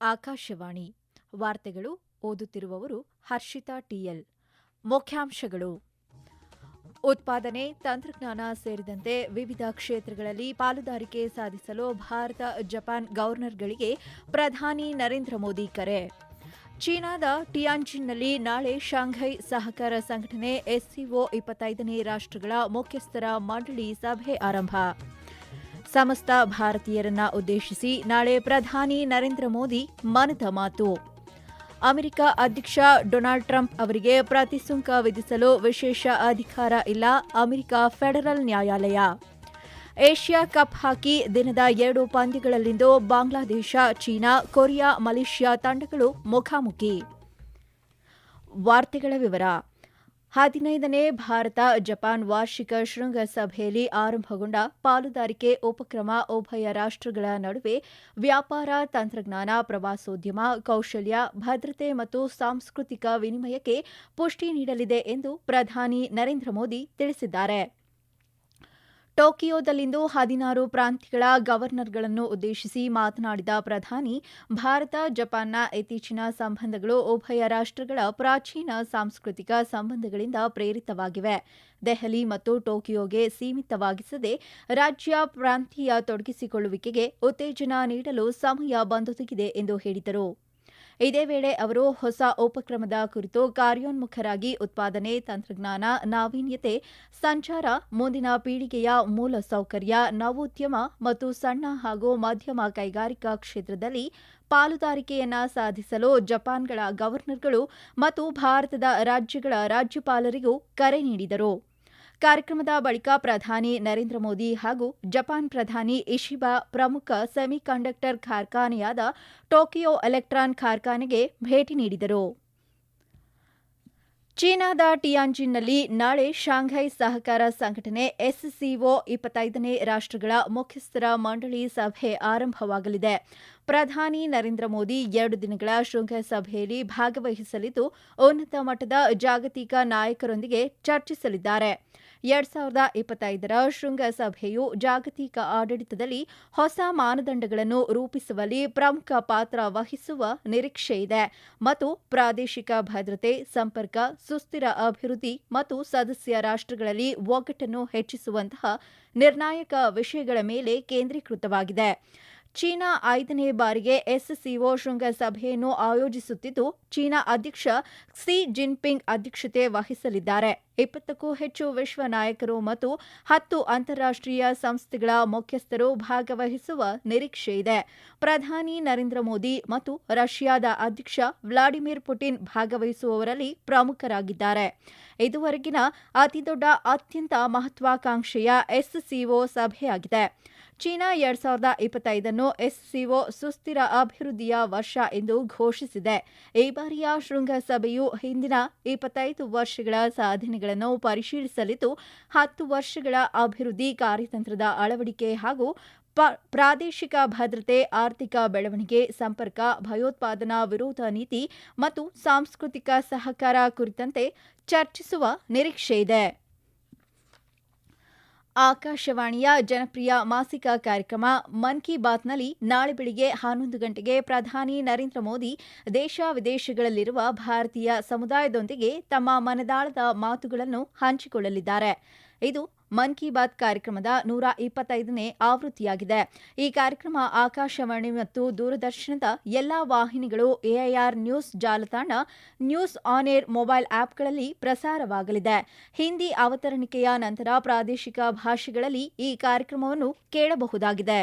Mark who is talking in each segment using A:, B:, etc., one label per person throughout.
A: ಆಕಾಶವಾಣಿ ವಾರ್ತೆಗಳು ಓದುತ್ತಿರುವವರು ಹರ್ಷಿತಾ ಟಿಎಲ್ ಮುಖ್ಯಾಂಶಗಳು. ಉತ್ಪಾದನೆ, ತಂತ್ರಜ್ಞಾನ ಸೇರಿದಂತೆ ವಿವಿಧ ಕ್ಷೇತ್ರಗಳಲ್ಲಿ ಪಾಲುದಾರಿಕೆ ಸಾಧಿಸಲು ಭಾರತ, ಜಪಾನ್ ಗವರ್ನರ್ಗಳಿಗೆ ಪ್ರಧಾನಿ ನರೇಂದ್ರ ಮೋದಿ ಕರೆ. ಚೀನಾದ ಟಿಯಾನ್ಜಿನ್ನಲ್ಲಿ ನಾಳೆ ಶಾಂಘೈ ಸಹಕಾರ ಸಂಘಟನೆ ಎಸ್ಸಿಒ ಇಪ್ಪತ್ತೈದನೇ ರಾಷ್ಟ್ರಗಳ ಮುಖ್ಯಸ್ಥರ ಮಂಡಳಿ ಸಭೆ ಆರಂಭ. ಸಮಸ್ತ ಭಾರತೀಯರನ್ನ ಉದ್ದೇಶಿಸಿ ನಾಳೆ ಪ್ರಧಾನಿ ನರೇಂದ್ರ ಮೋದಿ ಮನದ ಮಾತು. ಅಮೆರಿಕ ಅಧ್ಯಕ್ಷ ಡೊನಾಲ್ಡ್ ಟ್ರಂಪ್ ಅವರಿಗೆ ಪ್ರತಿಸುಂಕ ವಿಧಿಸಲು ವಿಶೇಷ ಅಧಿಕಾರ ಇಲ್ಲ, ಅಮೆರಿಕ ಫೆಡರಲ್ ನ್ಯಾಯಾಲಯ. ಏಷ್ಯಾ ಕಪ್ ಹಾಕಿ ದಿನದ ಎರಡು ಪಂದ್ಯಗಳಲ್ಲಿಂದು ಬಾಂಗ್ಲಾದೇಶ, ಚೀನಾ, ಕೊರಿಯಾ, ಮಲೇಷ್ಯಾ ತಂಡಗಳು ಮುಖಾಮುಖಿ. ವಾರ್ತೆಗಳ ವಿವರ. ಹದಿನೈದನೇ ಭಾರತ ಜಪಾನ್ ವಾರ್ಷಿಕ ಶೃಂಗಸಭೆಯಲ್ಲಿ ಆರಂಭಗೊಂಡ ಪಾಲುದಾರಿಕೆ ಉಪಕ್ರಮ ಉಭಯ ರಾಷ್ಟ್ರಗಳ ನಡುವೆ ವ್ಯಾಪಾರ, ತಂತ್ರಜ್ಞಾನ, ಪ್ರವಾಸೋದ್ಯಮ, ಕೌಶಲ್ಯ, ಭದ್ರತೆ ಮತ್ತು ಸಾಂಸ್ಕೃತಿಕ ವಿನಿಮಯಕ್ಕೆ ಪುಷ್ಟಿ ನೀಡಲಿದೆ ಎಂದು ಪ್ರಧಾನಿ ನರೇಂದ್ರ ಮೋದಿ ತಿಳಿಸಿದ್ದಾರೆ. ಟೋಕಿಯೋದಲ್ಲಿಂದು ಹದಿನಾರು ಪ್ರಾಂತ್ಯಗಳ ಗವರ್ನರ್ಗಳನ್ನು ಉದ್ದೇಶಿಸಿ ಮಾತನಾಡಿದ ಪ್ರಧಾನಿ, ಭಾರತ, ಜಪಾನ್ನ ಇತ್ತೀಚಿನ ಸಂಬಂಧಗಳು ಉಭಯ ರಾಷ್ಟ್ರಗಳ ಪ್ರಾಚೀನ ಸಾಂಸ್ಕೃತಿಕ ಸಂಬಂಧಗಳಿಂದ ಪ್ರೇರಿತವಾಗಿವೆ. ದೆಹಲಿ ಮತ್ತು ಟೋಕಿಯೋಗೆ ಸೀಮಿತವಾಗಿಸದೆ ರಾಜ್ಯ ಪ್ರಾಂತೀಯ ತೊಡಗಿಸಿಕೊಳ್ಳುವಿಕೆಗೆ ಉತ್ತೇಜನ ನೀಡಲು ಸಮಯ ಬಂದೊದಗಿದೆ ಎಂದು ಹೇಳಿದರು. ಇದೇ ವೇಳೆ ಅವರು ಹೊಸ ಉಪಕ್ರಮದ ಕುರಿತು ಕಾರ್ಯೋನ್ಮುಖರಾಗಿ ಉತ್ಪಾದನೆ, ತಂತ್ರಜ್ಞಾನ, ನಾವೀನ್ಯತೆ, ಸಂಚಾರ, ಮುಂದಿನ ಪೀಳಿಗೆಯ ಮೂಲಸೌಕರ್ಯ ನವೋದ್ಯಮ ಮತ್ತು ಸಣ್ಣ ಹಾಗೂ ಮಧ್ಯಮ ಕೈಗಾರಿಕಾ ಕ್ಷೇತ್ರದಲ್ಲಿ ಪಾಲುದಾರಿಕೆಯನ್ನ ಸಾಧಿಸಲು ಜಪಾನ್ಗಳ ಗವರ್ನರ್ಗಳು ಮತ್ತು ಭಾರತದ ರಾಜ್ಯಗಳ ರಾಜ್ಯಪಾಲರಿಗೂ ಕರೆ ನೀಡಿದರು. ಕಾರ್ಯಕ್ರಮದ ಬಳಿಕ ಪ್ರಧಾನಿ ನರೇಂದ್ರ ಮೋದಿ ಹಾಗೂ ಜಪಾನ್ ಪ್ರಧಾನಿ ಇಶಿಬಾ ಪ್ರಮುಖ ಸೆಮಿಕಂಡಕ್ಟರ್ ಕಾರ್ಖಾನೆಯಾದ ಟೋಕಿಯೋ ಎಲೆಕ್ಟ್ರಾನ್ ಕಾರ್ಖಾನೆಗೆ ಭೇಟಿ ನೀಡಿದರು. ಚೀನಾದ ಟಿಯಾನ್ಜಿನ್ನಲ್ಲಿ ನಾಳೆ ಶಾಂಘೈ ಸಹಕಾರ ಸಂಘಟನೆ ಎಸ್ಸಿಒ ಇಪ್ಪತ್ತೈದನೇ ರಾಷ್ಟ್ರಗಳ ಮುಖ್ಯಸ್ಥರ ಮಂಡಳಿ ಸಭೆ ಆರಂಭವಾಗಲಿದೆ. ಪ್ರಧಾನಿ ನರೇಂದ್ರ ಮೋದಿ ಎರಡು ದಿನಗಳ ಶೃಂಗಸಭೆಯಲ್ಲಿ ಭಾಗವಹಿಸಲಿದ್ದು, ಉನ್ನತ ಮಟ್ಟದ ಜಾಗತಿಕ ನಾಯಕರೊಂದಿಗೆ ಚರ್ಚಿಸಲಿದ್ದಾರೆ. ಎರಡ್ ಸಾವಿರದ ಇಪ್ಪತ್ತೈದರ ಶೃಂಗಸಭೆಯು ಜಾಗತಿಕ ಆಡಳಿತದಲ್ಲಿ ಹೊಸ ಮಾನದಂಡಗಳನ್ನು ರೂಪಿಸುವಲ್ಲಿ ಪ್ರಮುಖ ಪಾತ್ರ ವಹಿಸುವ ನಿರೀಕ್ಷೆಯಿದೆ ಮತ್ತು ಪ್ರಾದೇಶಿಕ ಭದ್ರತೆ, ಸಂಪರ್ಕ, ಸುಸ್ಥಿರ ಅಭಿವೃದ್ಧಿ ಮತ್ತು ಸದಸ್ಯ ರಾಷ್ಟ್ರಗಳಲ್ಲಿ ಒಗ್ಗಟ್ಟನ್ನು ಹೆಚ್ಚಿಸುವಂತಹ ನಿರ್ಣಾಯಕ ವಿಷಯಗಳ ಮೇಲೆ ಕೇಂದ್ರೀಕೃತವಾಗಿದೆ. ಚೀನಾ ಐದನೇ ಬಾರಿಗೆ ಎಸ್ಸಿಒ ಶೃಂಗಸಭೆಯನ್ನು ಆಯೋಜಿಸುತ್ತಿದ್ದು, ಚೀನಾ ಅಧ್ಯಕ್ಷ ಕ್ಸಿ ಜಿನ್ಪಿಂಗ್ ಅಧ್ಯಕ್ಷತೆ ವಹಿಸಲಿದ್ದಾರೆ. ಇಪ್ಪತ್ತಕ್ಕೂ ಹೆಚ್ಚು ವಿಶ್ವ ನಾಯಕರು ಮತ್ತು ಹತ್ತು ಅಂತಾರಾಷ್ಟೀಯ ಸಂಸ್ಥೆಗಳ ಮುಖ್ಯಸ್ಥರು ಭಾಗವಹಿಸುವ ನಿರೀಕ್ಷೆ ಇದೆ. ಪ್ರಧಾನಿ ನರೇಂದ್ರ ಮೋದಿ ಮತ್ತು ರಷ್ಯಾದ ಅಧ್ಯಕ್ಷ ವ್ಲಾಡಿಮಿರ್ ಪುಟಿನ್ ಭಾಗವಹಿಸುವವರಲ್ಲಿ ಪ್ರಮುಖರಾಗಿದ್ದಾರೆ. ಇದುವರೆಗಿನ ಅತಿದೊಡ್ಡ, ಅತ್ಯಂತ ಮಹತ್ವಾಕಾಂಕ್ಷೆಯ ಎಸ್ಸಿಒ ಸಭೆಯಾಗಿದೆ. ಚೀನಾ ಎರಡ್ ಸಾವಿರದ ಇಪ್ಪತ್ತೈದನ್ನು ಎಸ್ಸಿಒ ಸುಸ್ಥಿರ ಅಭಿವೃದ್ಧಿಯ ವರ್ಷ ಎಂದು ಘೋಷಿಸಿದೆ. ಈ ಬಾರಿಯ ಶೃಂಗಸಭೆಯು ಹಿಂದಿನ ಇಪ್ಪತ್ತೈದು ವರ್ಷಗಳ ಸಾಧನೆಗಳನ್ನು ಪರಿಶೀಲಿಸಲಿದ್ದು, ಹತ್ತು ವರ್ಷಗಳ ಅಭಿವೃದ್ಧಿ ಕಾರ್ಯತಂತ್ರದ ಅಳವಡಿಕೆ ಹಾಗೂ ಪ್ರಾದೇಶಿಕ ಭದ್ರತೆ, ಆರ್ಥಿಕ ಬೆಳವಣಿಗೆ, ಸಂಪರ್ಕ, ಭಯೋತ್ಪಾದನಾ ವಿರೋಧ ನೀತಿ ಮತ್ತು ಸಾಂಸ್ಕೃತಿಕ ಸಹಕಾರ ಕುರಿತಂತೆ ಚರ್ಚಿಸುವ ನಿರೀಕ್ಷೆಯಿದೆ ಆಕಾಶವಾಣಿಯ ಜನಪ್ರಿಯ ಮಾಸಿಕ ಕಾರ್ಯಕ್ರಮ ಮನ್ ಕಿ ಬಾತ್ನಲ್ಲಿ ನಾಳೆ ಬೆಳಿಗ್ಗೆ ಹನ್ನೊಂದು ಗಂಟೆಗೆ ಪ್ರಧಾನಿ ನರೇಂದ್ರ ಮೋದಿ ದೇಶ ವಿದೇಶಗಳಲ್ಲಿರುವ ಭಾರತೀಯ ಸಮುದಾಯದೊಂದಿಗೆ ತಮ್ಮ ಮನದಾಳದ ಮಾತುಗಳನ್ನು ಹಂಚಿಕೊಳ್ಳಲಿದ್ದಾರೆ. ಇದು ಮನ್ ಕಿ ಬಾತ್ ಕಾರ್ಯಕ್ರಮದ ನೂರ ಇಪ್ಪತ್ತೈದನೇ ಆವೃತ್ತಿಯಾಗಿದೆ. ಈ ಕಾರ್ಯಕ್ರಮ ಆಕಾಶವಾಣಿ ಮತ್ತು ದೂರದರ್ಶನದ ಎಲ್ಲಾ ವಾಹಿನಿಗಳು ಎಐಆರ್ ನ್ಯೂಸ್ ಜಾಲತಾಣ, ನ್ಯೂಸ್ ಆನ್ ಏರ್ ಮೊಬೈಲ್ ಆಪ್ಗಳಲ್ಲಿ ಪ್ರಸಾರವಾಗಲಿದೆ. ಹಿಂದಿ ಅವತರಣಿಕೆಯ ನಂತರ ಪ್ರಾದೇಶಿಕ ಭಾಷೆಗಳಲ್ಲಿ ಈ ಕಾರ್ಯಕ್ರಮವನ್ನು ಕೇಳಬಹುದಾಗಿದೆ.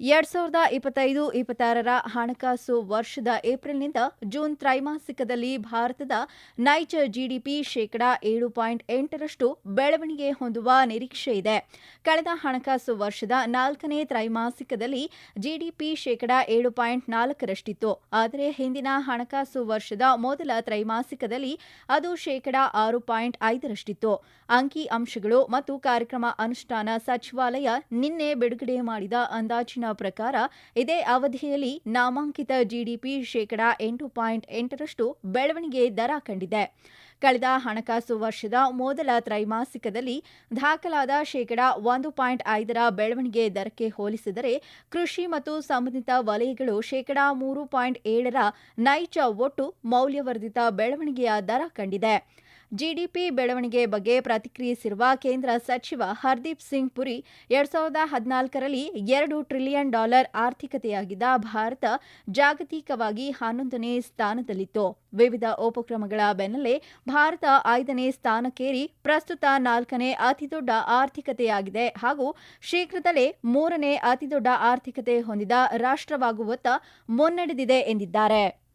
A: ಎರಡ್ ಸಾವಿರದ ಇಪ್ಪತ್ತೈದು ಇಪ್ಪತ್ತಾರರ ಹಣಕಾಸು ವರ್ಷದ ಏಪ್ರಿಲ್ನಿಂದ ಜೂನ್ ತ್ರೈಮಾಸಿಕದಲ್ಲಿ ಭಾರತದ ನೈಜ ಜಿಡಿಪಿ ಶೇಕಡಾ ಏಳು ಪಾಯಿಂಟ್ ಎಂಟರಷ್ಟು ಬೆಳವಣಿಗೆ ಹೊಂದುವ ನಿರೀಕ್ಷೆ ಇದೆ. ಕಳೆದ ಹಣಕಾಸು ವರ್ಷದ ನಾಲ್ಕನೇ ತ್ರೈಮಾಸಿಕದಲ್ಲಿ ಜಿಡಿಪಿ ಶೇಕಡಾ ಏಳು ಪಾಯಿಂಟ್ ನಾಲ್ಕರಷ್ಟಿತ್ತು. ಆದರೆ ಹಿಂದಿನ ಹಣಕಾಸು ವರ್ಷದ ಮೊದಲ ತ್ರೈಮಾಸಿಕದಲ್ಲಿ ಅದು ಶೇಕಡಾ ಆರು ಪಾಯಿಂಟ್ ಐದರಷ್ಟಿತ್ತು. ಅಂಕಿ ಅಂಶಗಳು ಮತ್ತು ಕಾರ್ಯಕ್ರಮ ಅನುಷ್ಠಾನ ಸಚಿವಾಲಯ ನಿನ್ನೆ ಬಿಡುಗಡೆ ಮಾಡಿದ ಅಂದಾಜಿನ ಪ್ರಕಾರ ಇದೇ ಅವಧಿಯಲ್ಲಿ ನಾಮಾಂಕಿತ ಜಿಡಿಪಿ ಶೇಕಡಾ ಎಂಟು ಪಾಯಿಂಟ್ ಎಂಟರಷ್ಟು ಬೆಳವಣಿಗೆ ದರ ಕಂಡಿದೆ. ಕಳೆದ ಹಣಕಾಸು ವರ್ಷದ ಮೊದಲ ತ್ರೈಮಾಸಿಕದಲ್ಲಿ ದಾಖಲಾದ ಶೇಕಡಾ ಒಂದು ಪಾಯಿಂಟ್ ಐದರ ಬೆಳವಣಿಗೆ ದರಕ್ಕೆ ಹೋಲಿಸಿದರೆ ಕೃಷಿ ಮತ್ತು ಸಂಬಂಧಿತ ವಲಯಗಳು ಶೇಕಡಾ ಮೂರು ಪಾಯಿಂಟ್ ಏಳರ ನೈಜ ಒಟ್ಟು ಮೌಲ್ಯವರ್ಧಿತ ಬೆಳವಣಿಗೆಯ ದರ ಕಂಡಿದೆ. ಜಿಡಿಪಿ ಬೆಳವಣಿಗೆ ಬಗ್ಗೆ ಪ್ರತಿಕ್ರಿಯಿಸಿರುವ ಕೇಂದ್ರ ಸಚಿವ ಹರ್ದೀಪ್ ಸಿಂಗ್ ಪುರಿ, ಎರಡ್ ಸಾವಿರದ ಹದಿನಾಲ್ಕರಲ್ಲಿ ಎರಡು ಟ್ರಿಲಿಯನ್ ಡಾಲರ್ ಆರ್ಥಿಕತೆಯಾಗಿದ್ದ ಭಾರತ ಜಾಗತಿಕವಾಗಿ ಹನ್ನೊಂದನೇ ಸ್ಥಾನದಲ್ಲಿತ್ತು. ವಿವಿಧ ಉಪಕ್ರಮಗಳ ಬೆನ್ನಲ್ಲೇ ಭಾರತ ಐದನೇ ಸ್ಥಾನಕ್ಕೇರಿ ಪ್ರಸ್ತುತ ನಾಲ್ಕನೇ ಅತಿದೊಡ್ಡ ಆರ್ಥಿಕತೆಯಾಗಿದೆ ಹಾಗೂ ಶೀಘ್ರದಲ್ಲೇ ಮೂರನೇ ಅತಿದೊಡ್ಡ ಆರ್ಥಿಕತೆ ಹೊಂದಿದ ರಾಷ್ಟ್ರವಾಗುವತ್ತ ಮುನ್ನಡೆದಿದೆ ಎಂದಿದ್ದಾರೆ.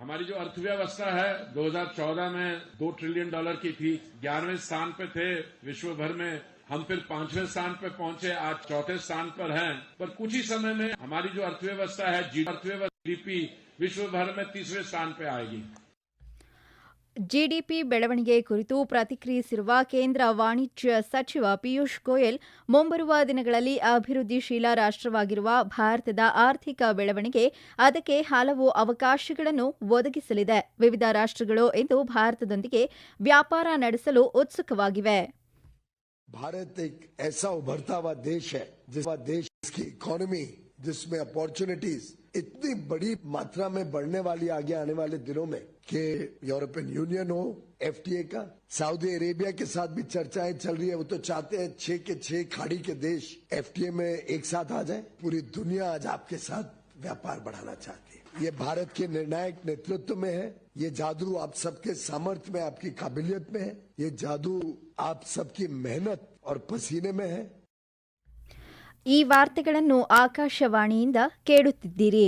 B: हमारी जो अर्थव्यवस्था है 2014 में दो ट्रिलियन डॉलर की थी, ग्यारहवें स्थान पे थे विश्व भर में, हम फिर पाँचवें स्थान पे पहुँचे, आज चौथे स्थान पर हैं। पर कुछ ही समय में हमारी जो अर्थव्यवस्था है जी अर्थव्यवस्था जीडीपी विश्व भर में तीसरे स्थान पे आएगी।
A: ಜಿಡಿಪಿ ಬೆಳವಣಿಗೆ ಕುರಿತು ಪ್ರತಿಕ್ರಿಯಿಸಿರುವ ಕೇಂದ್ರ ವಾಣಿಜ್ಯ ಸಚಿವ ಪಿಯೂಷ್ ಗೋಯಲ್ ಮುಂಬರುವ ದಿನಗಳಲ್ಲಿ ಅಭಿವೃದ್ಧಿಶೀಲ ರಾಷ್ಟ್ರವಾಗಿರುವ ಭಾರತದ ಆರ್ಥಿಕ ಬೆಳವಣಿಗೆ ಅದಕ್ಕೆ ಹಲವು ಅವಕಾಶಗಳನ್ನು ಒದಗಿಸಲಿದೆ ವಿವಿಧ ರಾಷ್ಟ್ರಗಳು ಇಂದು ಭಾರತದೊಂದಿಗೆ ವ್ಯಾಪಾರ ನಡೆಸಲು ಉತ್ಸುಕವಾಗಿವೆ
C: भारत एक ऐसा उभरता हुआ देश है जिस देश की इकोनॉमी जिसमें अपॉर्चुनिटीज इतनी बड़ी मात्रा में बढ़ने वाली आगे आने वाले दिनों में कि यूरोपियन यूनियन हो एफटीए का सऊदी अरेबिया के साथ भी चर्चाएं चल रही है वो तो चाहते हैं छह के छह खाड़ी के देश एफटीए में एक साथ आ जाए पूरी दुनिया आज आपके साथ व्यापार बढ़ाना चाहती है ये भारत के निर्णायक नेतृत्व में है ये जादू आप सबके सामर्थ्य में आपकी काबिलियत में है ये जादू आप सबकी मेहनत और पसीने में है
A: ಈ ವಾರ್ತೆಗಳನ್ನು ಆಕಾಶವಾಣಿಯಿಂದ ಕೇಳುತ್ತಿದ್ದೀರಿ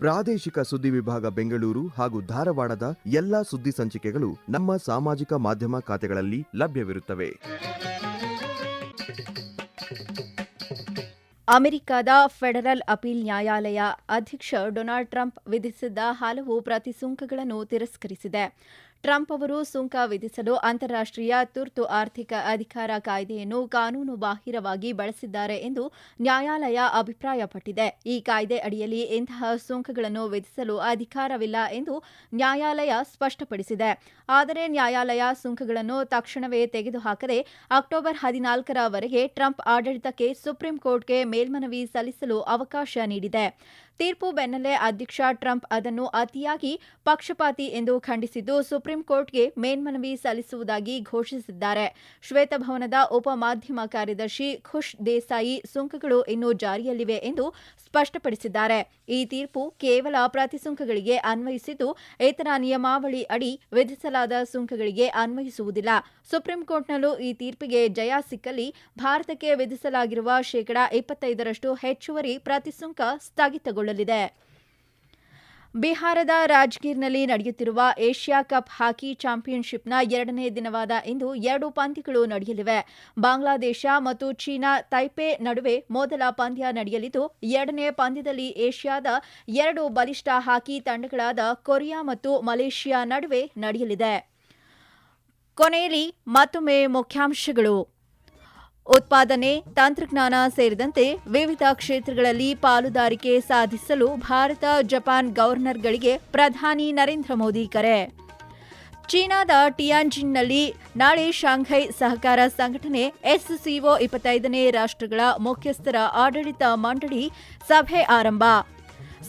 D: ಪ್ರಾದೇಶಿಕ ಸುದ್ದಿ ವಿಭಾಗ ಬೆಂಗಳೂರು ಹಾಗೂ ಧಾರವಾಡದ ಎಲ್ಲಾ ಸುದ್ದಿ ಸಂಚಿಕೆಗಳು ನಮ್ಮ ಸಾಮಾಜಿಕ ಮಾಧ್ಯಮ ಖಾತೆಗಳಲ್ಲಿ ಲಭ್ಯವಿರುತ್ತವೆ.
A: ಅಮೆರಿಕದ ಫೆಡರಲ್ ಅಪೀಲ್ ನ್ಯಾಯಾಲಯ ಅಧ್ಯಕ್ಷ ಡೊನಾಲ್ಡ್ ಟ್ರಂಪ್ ವಿಧಿಸಿದ್ದ ಹಲವು ಪ್ರತಿಸುಂಕಗಳನ್ನು ತಿರಸ್ಕರಿಸಿದೆ. ಟ್ರಂಪ್ ಅವರು ಸುಂಕ ವಿಧಿಸಲು ಅಂತಾರಾಷ್ಟ್ರೀಯ ತುರ್ತು ಆರ್ಥಿಕ ಅಧಿಕಾರ ಕಾಯ್ದೆಯನ್ನು ಕಾನೂನು ಬಾಹಿರವಾಗಿ ಬಳಸಿದ್ದಾರೆ ಎಂದು ನ್ಯಾಯಾಲಯ ಅಭಿಪ್ರಾಯಪಟ್ಟಿದೆ. ಈ ಕಾಯ್ದೆ ಅಡಿಯಲ್ಲಿ ಇಂತಹ ಸುಂಕಗಳನ್ನು ವಿಧಿಸಲು ಅಧಿಕಾರವಿಲ್ಲ ಎಂದು ನ್ಯಾಯಾಲಯ ಸ್ಪಷ್ಟಪಡಿಸಿದೆ. ಆದರೆ ನ್ಯಾಯಾಲಯ ಸುಂಕಗಳನ್ನು ತಕ್ಷಣವೇ ತೆಗೆದುಹಾಕದೆ ಅಕ್ಟೋಬರ್ ಹದಿನಾಲ್ಕರವರೆಗೆ ಟ್ರಂಪ್ ಆಡಳಿತಕ್ಕೆ ಸುಪ್ರೀಂ ಕೋರ್ಟ್ಗೆ ಮೇಲ್ಮನವಿ ಸಲ್ಲಿಸಲು ಅವಕಾಶ ನೀಡಿದೆ. ತೀರ್ಪು ಬೆನ್ನಲ್ಲೇ ಅಧ್ಯಕ್ಷ ಟ್ರಂಪ್ ಅದನ್ನು ಅತಿಯಾಗಿ ಪಕ್ಷಪಾತಿ ಎಂದು ಖಂಡಿಸಿದ್ದು ಸುಪ್ರೀಂ ಕೋರ್ಟ್ಗೆ ಮೇಲ್ಮನವಿ ಸಲ್ಲಿಸುವುದಾಗಿ ಘೋಷಿಸಿದ್ದಾರೆ. ಶ್ವೇತಭವನದ ಉಪ ಮಾಧ್ಯಮ ಕಾರ್ಯದರ್ಶಿ ಖುಷ್ ದೇಸಾಯಿ ಸುಂಕಗಳು ಇನ್ನೂ ಜಾರಿಯಲ್ಲಿವೆ ಎಂದು ಸ್ಪಷ್ಟಪಡಿಸಿದ್ದಾರೆ. ಈ ತೀರ್ಪು ಕೇವಲ ಪ್ರತಿಸುಂಕಗಳಿಗೆ ಅನ್ವಯಿಸಿದ್ದು ಇತರ ನಿಯಮಾವಳಿ ಅಡಿ ವಿಧಿಸಲಾದ ಸುಂಕಗಳಿಗೆ ಅನ್ವಯಿಸುವುದಿಲ್ಲ. ಸುಪ್ರೀಂ ಕೋರ್ಟ್ನಲ್ಲೂ ಈ ತೀರ್ಪಿಗೆ ಜಯ ಸಿಕ್ಕಲ್ಲಿ ಭಾರತಕ್ಕೆ ವಿಧಿಸಲಾಗಿರುವ ಶೇಕಡಾ ಇಪ್ಪತ್ತೈದರಷ್ಟು ಹೆಚ್ಚುವರಿ ಪ್ರತಿಸುಂಕ ಸ್ಥಗಿತಗೊಳ್ಳಲಿದೆ ಬಿಹಾರದ ರಾಜ್ಗೀರ್ನಲ್ಲಿ ನಡೆಯುತ್ತಿರುವ ಏಷ್ಯಾ ಕಪ್ ಹಾಕಿ ಚಾಂಪಿಯನ್ಶಿಪ್ನ ಎರಡನೇ ದಿನವಾದ ಇಂದು ಎರಡು ಪಂದ್ಯಗಳು ನಡೆಯಲಿವೆ. ಬಾಂಗ್ಲಾದೇಶ ಮತ್ತು ಚೀನಾ ತೈಪೆ ನಡುವೆ ಮೊದಲ ಪಂದ್ಯ ನಡೆಯಲಿದ್ದು, ಎರಡನೇ ಪಂದ್ಯದಲ್ಲಿ ಏಷ್ಯಾದ ಎರಡು ಬಲಿಷ್ಠ ಹಾಕಿ ತಂಡಗಳಾದ ಕೊರಿಯಾ ಮತ್ತು ಮಲೇಷ್ಯಾ ನಡುವೆ ನಡೆಯಲಿದೆ. ಕೊನೆಯಲ್ಲಿ ಮತ್ತೊಮ್ಮೆ ಮುಖ್ಯಾಂಶಗಳು. ಉತ್ಪಾದನೆ, ತಂತ್ರಜ್ಞಾನ ಸೇರಿದಂತೆ ವಿವಿಧ ಕ್ಷೇತ್ರಗಳಲ್ಲಿ ಪಾಲುದಾರಿಕೆ ಸಾಧಿಸಲು ಭಾರತ, ಜಪಾನ್ ಗವರ್ನರ್ಗಳಿಗೆ ಪ್ರಧಾನಿ ನರೇಂದ್ರ ಮೋದಿ ಕರೆ. ಚೀನಾದ ಟಿಯಾನ್ಜಿನ್ನಲ್ಲಿ ನಾಳೆ ಶಾಂಘೈ ಸಹಕಾರ ಸಂಘಟನೆ ಎಸ್ಸಿಒ ಇಪ್ಪತ್ತೈದನೇ ರಾಷ್ಟ್ರಗಳ ಮುಖ್ಯಸ್ಥರ ಆಡಳಿತ ಮಂಡಳಿ ಸಭೆ ಆರಂಭ.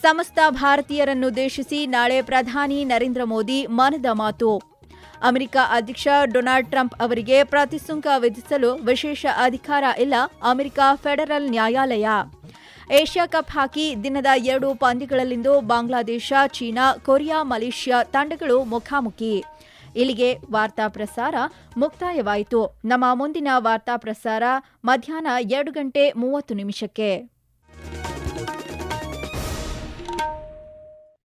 A: ಸಮಸ್ತ ಭಾರತೀಯರನ್ನುದ್ದೇಶಿಸಿ ನಾಳೆ ಪ್ರಧಾನಿ ನರೇಂದ್ರ ಮೋದಿ ಮನದ ಮಾತು. ಅಮೆರಿಕ ಅಧ್ಯಕ್ಷ ಡೊನಾಲ್ಡ್ ಟ್ರಂಪ್ ಅವರಿಗೆ ಪ್ರತಿಸುಂಕ ವಿಧಿಸಲು ವಿಶೇಷ ಅಧಿಕಾರ ಇಲ್ಲ ಅಮೆರಿಕ ಫೆಡರಲ್ ನ್ಯಾಯಾಲಯ. ಏಷ್ಯಾ ಕಪ್ ಹಾಕಿ ದಿನದ ಎರಡು ಪಂದ್ಯಗಳಲ್ಲಿಂದು ಬಾಂಗ್ಲಾದೇಶ, ಚೀನಾ, ಕೊರಿಯಾ, ಮಲೇಷ್ಯಾ ತಂಡಗಳು ಮುಖಾಮುಖಿ. ಇಲ್ಲಿಗೆ ವಾರ್ತಾ ಪ್ರಸಾರ ಮುಕ್ತಾಯವಾಯಿತು. ನಮ್ಮ ಮುಂದಿನ ವಾರ್ತಾ ಪ್ರಸಾರ ಮಧ್ಯಾಹ್ನ ಎರಡು ಗಂಟೆ ಮೂವತ್ತು ನಿಮಿಷಕ್ಕೆ.